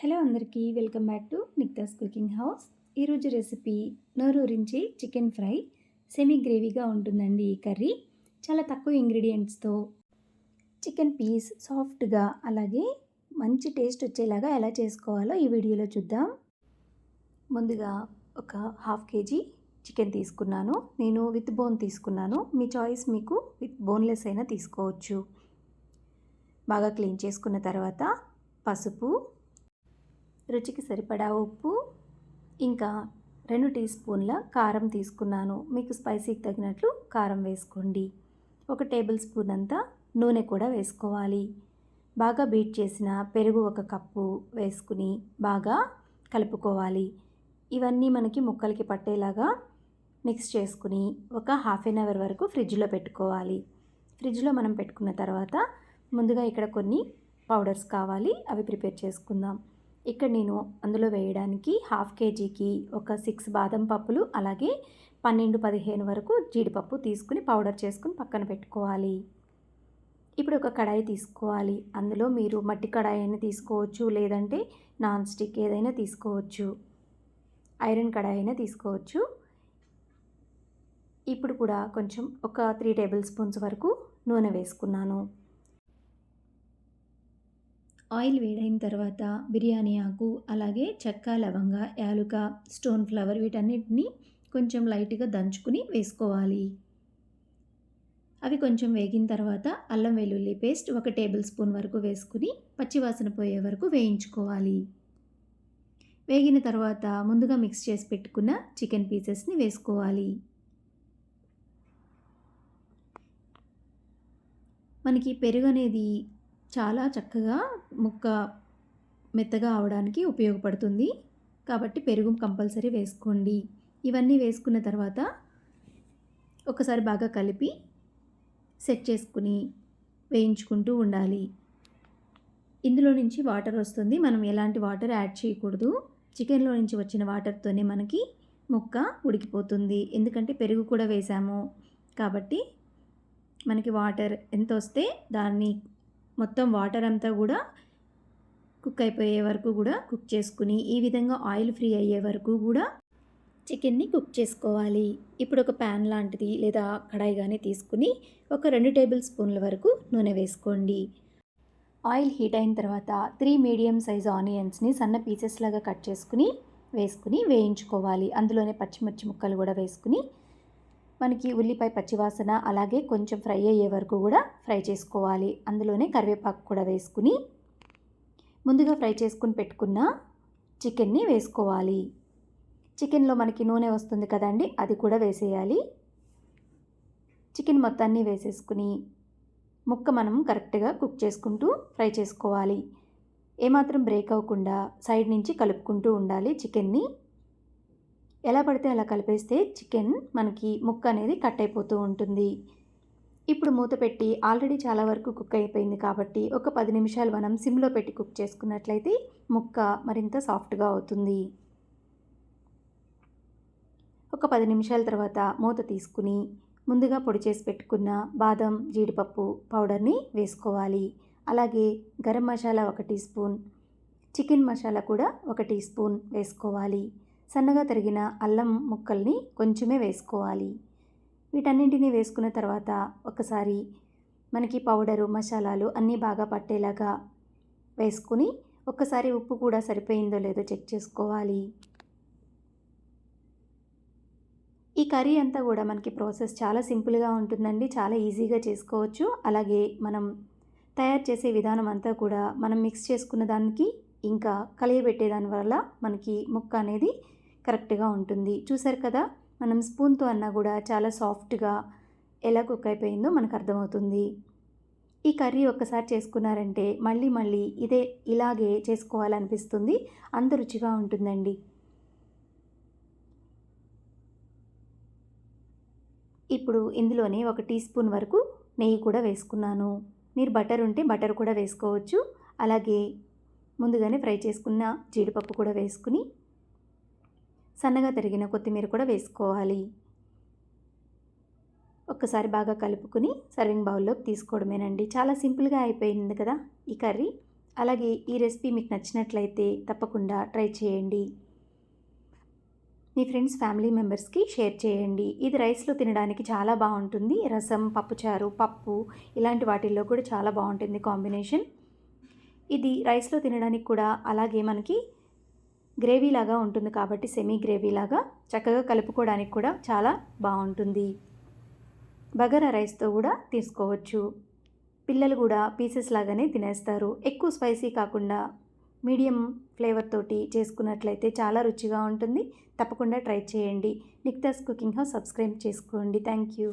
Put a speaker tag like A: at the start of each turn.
A: Hello అందరికీ welcome back to Nikita's cooking house. ఈరోజు recipe నోరూరించి చికెన్ ఫ్రై. సెమీ గ్రేవీగా ఉంటుందండి ఈ కర్రీ. చాలా తక్కువ ఇంగ్రీడియంట్స్తో చికెన్ పీస్ సాఫ్ట్గా అలాగే మంచి టేస్ట్ వచ్చేలాగా ఎలా చేసుకోవాలో ఈ వీడియోలో చూద్దాం. ముందుగా ఒక హాఫ్ కేజీ చికెన్ తీసుకున్నాను. నేను విత్ బోన్ తీసుకున్నాను. మీ చాయిస్ మీకు విత్ బోన్లెస్ అయినా తీసుకోవచ్చు. బాగా క్లీన్ చేసుకున్న తర్వాత పసుపు రుచికి సరిపడా ఉప్పు ఇంకా రెండు టీ స్పూన్ల కారం తీసుకున్నాను. మీకు స్పైసీకి తగినట్లు కారం వేసుకోండి. ఒక టేబుల్ స్పూన్ అంతా నూనె కూడా వేసుకోవాలి. బాగా బీట్ చేసిన పెరుగు ఒక కప్పు వేసుకుని బాగా కలుపుకోవాలి. ఇవన్నీ మనకి ముక్కలకి పట్టేలాగా మిక్స్ చేసుకుని ఒక హాఫ్ ఎన్ అవర్ వరకు ఫ్రిడ్జ్లో పెట్టుకోవాలి. ఫ్రిడ్జ్లో మనం పెట్టుకున్న తర్వాత ముందుగా ఇక్కడ కొన్ని పౌడర్స్ కావాలి అవి ప్రిపేర్ చేసుకుందాం. ఇక్కడ నేను అందులో వేయడానికి హాఫ్ కేజీకి ఒక సిక్స్ బాదం పప్పులు అలాగే పన్నెండు పదిహేను వరకు జీడిపప్పు తీసుకుని పౌడర్ చేసుకుని పక్కన పెట్టుకోవాలి. ఇప్పుడు ఒక కడాయి తీసుకోవాలి. అందులో మీరు మట్టి కడాయి అయినా తీసుకోవచ్చు లేదంటే నాన్ స్టిక్ ఏదైనా తీసుకోవచ్చు. ఐరన్ కడాయి అయినా తీసుకోవచ్చు. ఇప్పుడు కూడా కొంచెం ఒక త్రీ టేబుల్ స్పూన్స్ వరకు నూనె వేసుకున్నాను. ఆయిల్ వేడైన తర్వాత బిర్యానీ ఆకు అలాగే చెక్క లవంగ యాలుక స్టోన్ ఫ్లవర్ వీటన్నిటిని కొంచెం లైట్గా దంచుకుని వేసుకోవాలి. అవి కొంచెం వేగిన తర్వాత అల్లం వెల్లుల్లి పేస్ట్ ఒక టేబుల్ స్పూన్ వరకు వేసుకుని పచ్చివాసన పోయే వరకు వేయించుకోవాలి. వేగిన తర్వాత ముందుగా మిక్స్ చేసి పెట్టుకున్న చికెన్ పీసెస్ని వేసుకోవాలి. మనకి పెరుగు అనేది చాలా చక్కగా ముక్క మెత్తగా అవడానికి ఉపయోగపడుతుంది. కాబట్టి పెరుగు కంపల్సరీ వేసుకోండి. ఇవన్నీ వేసుకున్న తర్వాత ఒకసారి బాగా కలిపి సెట్ చేసుకుని వేయించుకుంటూ ఉండాలి. ఇందులో నుంచి వాటర్ వస్తుంది. మనం ఎలాంటి వాటర్ యాడ్ చేయకూడదు. చికెన్లో నుంచి వచ్చిన వాటర్తోనే మనకి ముక్క ఉడికిపోతుంది. ఎందుకంటే పెరుగు కూడా వేసాము. కాబట్టి మనకి వాటర్ ఎంత వస్తే దాన్ని మొత్తం వాటర్ అంతా కూడా కుక్ అయిపోయే వరకు కూడా కుక్ చేసుకుని ఈ విధంగా ఆయిల్ ఫ్రీ అయ్యే వరకు కూడా చికెన్ని కుక్ చేసుకోవాలి. ఇప్పుడు ఒక ప్యాన్ లాంటిది లేదా కడాయి కానీ తీసుకుని ఒక రెండు టేబుల్ స్పూన్ల వరకు నూనె వేసుకోండి. ఆయిల్ హీట్ అయిన తర్వాత త్రీ మీడియం సైజ్ ఆనియన్స్ని సన్న పీసెస్ లాగా కట్ చేసుకుని వేసుకుని వేయించుకోవాలి. అందులోనే పచ్చిమిర్చి ముక్కలు కూడా వేసుకుని మనకి ఉల్లిపాయ పచ్చివాసన అలాగే కొంచెం ఫ్రై అయ్యే వరకు కూడా ఫ్రై చేసుకోవాలి. అందులోనే కరివేపాకు కూడా వేసుకుని ముందుగా ఫ్రై చేసుకుని పెట్టుకున్న చికెన్ని వేసుకోవాలి. చికెన్లో మనకి నూనె వస్తుంది కదండి అది కూడా వేసేయాలి. చికెన్ మొత్తాన్ని వేసేసుకుని ముక్క మనం కరెక్ట్గా కుక్ చేసుకుంటూ ఫ్రై చేసుకోవాలి. ఏమాత్రం బ్రేక్ అవ్వకుండా సైడ్ నుంచి కలుపుకుంటూ ఉండాలి చికెన్ని. ఎలా పడితే అలా కలిపేస్తే చికెన్ మనకి ముక్క అనేది కట్ అయిపోతూ ఉంటుంది. ఇప్పుడు మూత పెట్టి ఆల్రెడీ చాలా వరకు కుక్ అయిపోయింది కాబట్టి ఒక పది నిమిషాలు మనం సిమ్లో పెట్టి కుక్ చేసుకున్నట్లయితే ముక్క మరింత సాఫ్ట్గా అవుతుంది. ఒక పది నిమిషాల తర్వాత మూత తీసుకుని ముందుగా పొడి చేసి పెట్టుకున్న బాదం జీడిపప్పు పౌడర్ని వేసుకోవాలి. అలాగే గరం మసాలా ఒక టీ స్పూన్ చికెన్ మసాలా కూడా ఒక టీ స్పూన్ వేసుకోవాలి. సన్నగా తరిగిన అల్లం ముక్కల్ని కొంచెమే వేసుకోవాలి. వీటన్నింటినీ వేసుకున్న తర్వాత ఒకసారి మనకి పౌడరు మసాలాలు అన్నీ బాగా పట్టేలాగా వేసుకుని ఒక్కసారి ఉప్పు కూడా సరిపోయిందో లేదో చెక్ చేసుకోవాలి. ఈ కర్రీ అంతా కూడా మనకి ప్రాసెస్ చాలా సింపుల్గా ఉంటుందండి. చాలా ఈజీగా చేసుకోవచ్చు. అలాగే మనం తయారు చేసే విధానం అంతా కూడా మనం మిక్స్ చేసుకున్న దానికి ఇంకా కలియబెట్టేదాని వల్ల మనకి ముక్క అనేది కరెక్ట్గా ఉంటుంది. చూసారు కదా మనం స్పూన్తో అన్నా కూడా చాలా సాఫ్ట్గా ఎలా కుక్ అయిపోయిందో మనకు అర్థమవుతుంది. ఈ కర్రీ ఒక్కసారి చేసుకున్నారంటే మళ్ళీ మళ్ళీ ఇదే ఇలాగే చేసుకోవాలనిపిస్తుంది. అంత రుచిగా ఉంటుందండి. ఇప్పుడు ఇందులోనే ఒక టీ స్పూన్ వరకు నెయ్యి కూడా వేసుకున్నాను. మీరు బటర్ ఉంటే బటర్ కూడా వేసుకోవచ్చు. అలాగే ముందుగానే ఫ్రై చేసుకున్న జీడిపప్పు కూడా వేసుకుని సన్నగా తరిగిన కొత్తిమీర కూడా వేసుకోవాలి. ఒక్కసారి బాగా కలుపుకుని సర్వింగ్ బౌల్లోకి తీసుకోవడమేనండి. చాలా సింపుల్గా అయిపోయింది కదా ఈ కర్రీ. అలాగే ఈ రెసిపీ మీకు నచ్చినట్లయితే తప్పకుండా ట్రై చేయండి. మీ ఫ్రెండ్స్ ఫ్యామిలీ మెంబర్స్కి షేర్ చేయండి. ఇది రైస్లో తినడానికి చాలా బాగుంటుంది. రసం పప్పుచారు పప్పు ఇలాంటి వాటిల్లో కూడా చాలా బాగుంటుంది కాంబినేషన్. ఇది రైస్లో తినడానికి కూడా అలాగే మనకి గ్రేవీ లాగా ఉంటుంది కాబట్టి సెమీ గ్రేవీ లాగా చక్కగా కలుపుకోవడానికి కూడా చాలా బాగుంటుంది. బగారా రైస్తో కూడా తీసుకోవచ్చు. పిల్లలు కూడా పీసెస్ లాగానే తినేస్తారు. ఎక్కువ స్పైసీ కాకుండా మీడియం ఫ్లేవర్ తోటి చేసుకున్నట్లయితే చాలా రుచిగా ఉంటుంది. తప్పకుండా ట్రై చేయండి. నిక్తాస్ కుకింగ్ హౌస్ సబ్స్క్రైబ్ చేసుకోండి. Thank you.